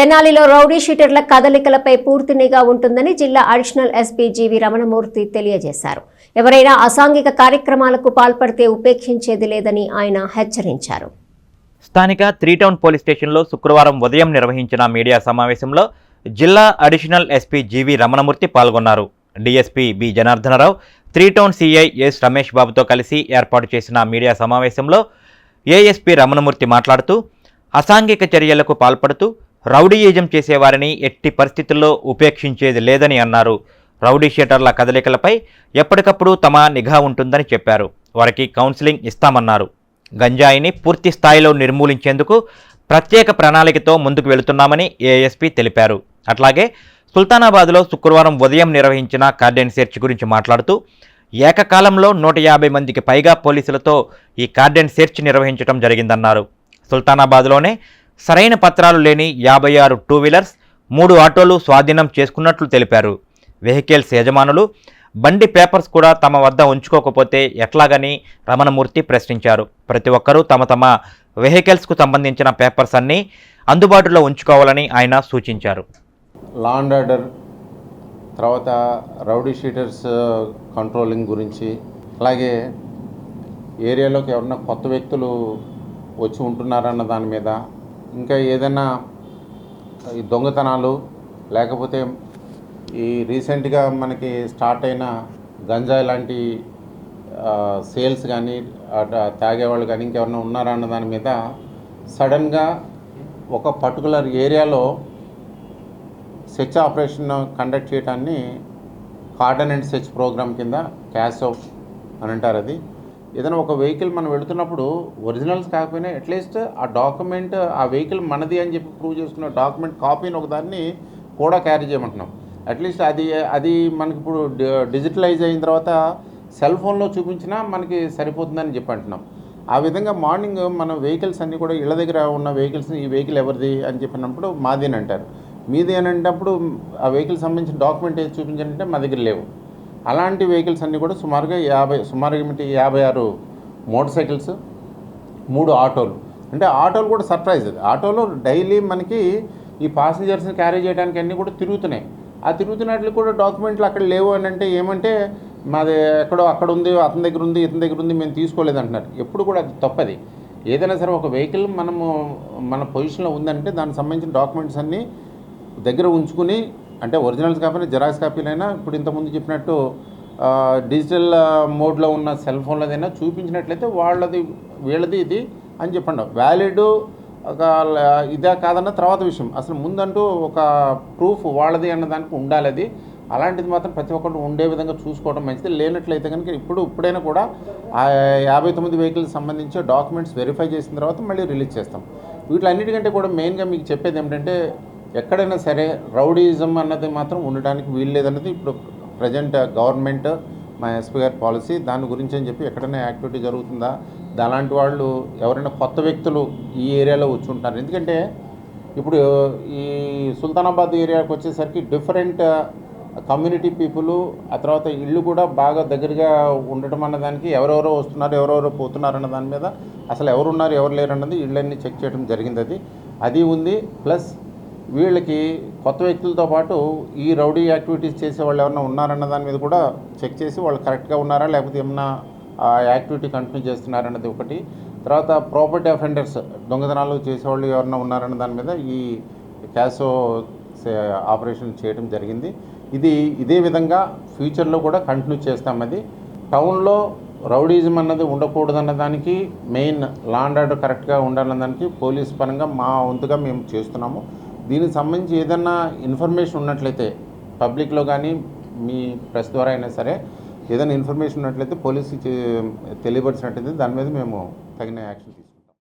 తెనాలిలో రౌడీ షీటర్ల కదలికలపై పూర్తి నిఘా ఉంటుందని జిల్లా అడిషనల్ ఎస్పీ జీవి రమణమూర్తి తెలియజేశారు. ఎవరైనా అసాంఘిక కార్యక్రమాలకు పాల్పడితే ఉపేక్షించేది లేదని ఆయన హెచ్చరించారు. స్థానిక త్రీ టౌన్ పోలీస్ స్టేషన్లో శుక్రవారం ఉదయం నిర్వహించిన మీడియా సమావేశంలో జిల్లా అడిషనల్ ఎస్పీ జీవి రమణమూర్తి పాల్గొన్నారు. DSP B Janardhanarao three town CI S Ramesh బాబుతో కలిసి ఏర్పాటు చేసిన మీడియా సమావేశంలో ఏఎస్పీ రమణమూర్తి మాట్లాడుతూ అసాంఘిక చర్యలకు పాల్పడుతూ రౌడీయిజం చేసేవారిని ఎట్టి పరిస్థితుల్లో ఉపేక్షించేది లేదని అన్నారు. రౌడీ షీటర్ల కదలికలపై ఎప్పటికప్పుడు తమ నిఘా ఉంటుందని చెప్పారు. వారికి కౌన్సిలింగ్ ఇస్తామన్నారు. గంజాయిని పూర్తి స్థాయిలో నిర్మూలించేందుకు ప్రత్యేక ప్రణాళికతో ముందుకు వెళుతున్నామని ఏఎస్పీ తెలిపారు. అట్లాగే సుల్తానాబాద్లో శుక్రవారం ఉదయం నిర్వహించిన కార్డెన్ సెర్చ్ గురించి మాట్లాడుతూ ఏకకాలంలో నూట యాభై మందికి పైగా పోలీసులతో ఈ కార్డెన్ సెర్చ్ నిర్వహించడం జరిగిందన్నారు. సుల్తానాబాద్లోనే సరైన పత్రాలు లేని యాభై ఆరు టూ వీలర్స్ మూడు ఆటోలు స్వాధీనం చేసుకున్నట్లు తెలిపారు. వెహికల్స్ యజమానులు బండి పేపర్స్ కూడా తమ వద్ద ఉంచుకోకపోతే ఎట్లాగని రమణమూర్తి ప్రశ్నించారు. ప్రతి ఒక్కరూ తమ తమ వెహికల్స్కు సంబంధించిన పేపర్స్ అన్నీ అందుబాటులో ఉంచుకోవాలని ఆయన సూచించారు. లా అండ్ ఆర్డర్ తర్వాత రౌడీ షీటర్స్ కంట్రోలింగ్ గురించి అలాగే ఏరియాలోకి ఎవరన్నా కొత్త వ్యక్తులు వచ్చి ఉంటున్నారన్న దాని మీద ఇంకా ఏదైనా ఈ దొంగతనాలు లేకపోతే ఈ రీసెంట్గా మనకి స్టార్ట్ అయిన గంజాయి లాంటి సేల్స్ కానీ తాగేవాళ్ళు కానీ ఇంకెవరన్నా ఉన్నారా అన్న దాని మీద సడన్గా ఒక పర్టికులర్ ఏరియాలో సెచ్ ఆపరేషన్ కండక్ట్ చేయడాన్ని కార్డన్ అండ్ సెచ్ ప్రోగ్రామ్ కింద క్యాష్ ఆఫ్ అని అంటారు అది. ఏదైనా ఒక వెహికల్ మనం వెళుతున్నప్పుడు ఒరిజినల్స్ కాకపోయినా అట్లీస్ట్ ఆ డాక్యుమెంట్ ఆ వెహికల్ మనది అని చెప్పి ప్రూవ్ చేసుకున్న డాక్యుమెంట్ కాపీని ఒకదాన్ని కూడా క్యారీ చేయమంటున్నాం. అట్లీస్ట్ అది అది మనకి ఇప్పుడు డిజిటలైజ్ అయిన తర్వాత సెల్ ఫోన్లో చూపించినా మనకి సరిపోతుందని చెప్పి అంటున్నాం. ఆ విధంగా మార్నింగ్ మన వెహికల్స్ అన్నీ కూడా ఇళ్ళ దగ్గర ఉన్న వెహికల్స్ని ఈ వెహికల్ ఎవరిది? అని చెప్పినప్పుడు మాది అని అంటారు మీది అని అంటప్పుడు ఆ వెహికల్ సంబంధించిన డాక్యుమెంట్ ఏది చూపించాలంటే మా దగ్గర లేవు. అలాంటి వెహికల్స్ అన్నీ కూడా సుమారుగా యాభై సుమారుగా ఏమిటి? యాభై ఆరు మోటార్ సైకిల్స్ మూడు ఆటోలు. అంటే ఆటోలు కూడా సర్ప్రైజ్. ఆటోలో డైలీ మనకి ఈ పాసింజర్స్ని క్యారీ చేయడానికి అన్నీ కూడా తిరుగుతున్నాయి. ఆ తిరుగుతున్నట్లు కూడా డాక్యుమెంట్లు అక్కడ లేవు అని అంటే ఏమంటే మాది ఎక్కడో అక్కడ ఉంది అతని దగ్గర ఉంది ఇతని దగ్గర ఉంది మేము తీసుకోలేదు అంటున్నారు ఎప్పుడు కూడా అది తప్పది. ఏదైనా సరే ఒక వెహికల్ మనము మన పొజిషన్లో ఉందంటే దానికి సంబంధించిన డాక్యుమెంట్స్ అన్నీ దగ్గర ఉంచుకుని అంటే ఒరిజినల్స్ కాకపోయినా జెరాక్స్ కాపీలైనా ఇప్పుడు ఇంతకుముందు చెప్పినట్టు డిజిటల్ మోడ్లో ఉన్న సెల్ ఫోన్లదైనా చూపించినట్లయితే వాళ్ళది వీళ్ళది ఇది అని చెప్పండి. వ్యాలిడ్ ఒక ఇదే కాదన్న తర్వాత విషయం. అసలు ముందంటూ ఒక ప్రూఫ్ వాళ్ళది అన్న దానికి ఉండాలి అది అలాంటిది మాత్రం ప్రతి ఒక్కరు ఉండే విధంగా చూసుకోవడం మంచిది. లేనట్లయితే కనుక ఇప్పుడు ఇప్పుడైనా కూడా ఆ యాభై తొమ్మిది వెహికల్స్ సంబంధించి డాక్యుమెంట్స్ వెరిఫై చేసిన తర్వాత మళ్ళీ రిలీజ్ చేస్తాం. వీటిలన్నిటికంటే కూడా మెయిన్గా మీకు చెప్పేది ఏమిటంటే ఎక్కడైనా సరే రౌడీజం అన్నది మాత్రం ఉండడానికి వీలు లేదన్నది ఇప్పుడు ప్రజెంట్ గవర్నమెంట్ మా ఎస్పీ గారి పాలసీ దాని గురించి అని చెప్పి ఎక్కడైనా యాక్టివిటీ జరుగుతుందా? అలాంటి వాళ్ళు ఎవరైనా కొత్త వ్యక్తులు ఈ ఏరియాలో వచ్చి ఉంటారు ఎందుకంటే ఇప్పుడు ఈ సుల్తానాబాద్ ఏరియాకి వచ్చేసరికి డిఫరెంట్ కమ్యూనిటీ పీపుల్ ఆ తర్వాత ఇల్లు కూడా బాగా దగ్గరగా ఉండటం అన్నదానికి ఎవరెవరో వస్తున్నారు ఎవరెవరో పోతున్నారు అన్న దాని మీద అసలు ఎవరున్నారు ఎవరు లేరు అన్నది ఇళ్ళన్నీ చెక్ చేయడం జరిగింది అది. అది ఉంది. ప్లస్ వీళ్ళకి కొత్త వ్యక్తులతో పాటు ఈ రౌడీ యాక్టివిటీస్ చేసే వాళ్ళు ఎవరైనా ఉన్నారన్న దాని మీద కూడా చెక్ చేసి వాళ్ళు కరెక్ట్గా ఉన్నారా? లేకపోతే ఏమన్నా ఆ యాక్టివిటీ కంటిన్యూ చేస్తున్నారన్నది ఒకటి. తర్వాత ప్రాపర్టీ అఫెండర్స్ దొంగతనాలు చేసేవాళ్ళు ఎవరైనా ఉన్నారన్న దాని మీద ఈ క్యాషో ఆపరేషన్ చేయడం జరిగింది. ఇది ఇదే విధంగా ఫ్యూచర్లో కూడా కంటిన్యూ చేస్తాం అది. టౌన్లో రౌడీజం అన్నది ఉండకూడదన్న దానికి మెయిన్ లాండ్ ఆర్డర్ కరెక్ట్గా ఉండాలన్న దానికి పోలీస్ పరంగా మా వంతుగా మేము చేస్తున్నాము. దీనికి సంబంధించి ఏదన్నా ఇన్ఫర్మేషన్ ఉన్నట్లయితే పబ్లిక్లో కానీ మీ ప్రెస్ ద్వారా అయినా సరే ఏదైనా ఇన్ఫర్మేషన్ ఉన్నట్లయితే పోలీసుకి తెలియపరిచినట్లయితే దాని మీద మేము తగిన యాక్షన్ తీసుకుంటాం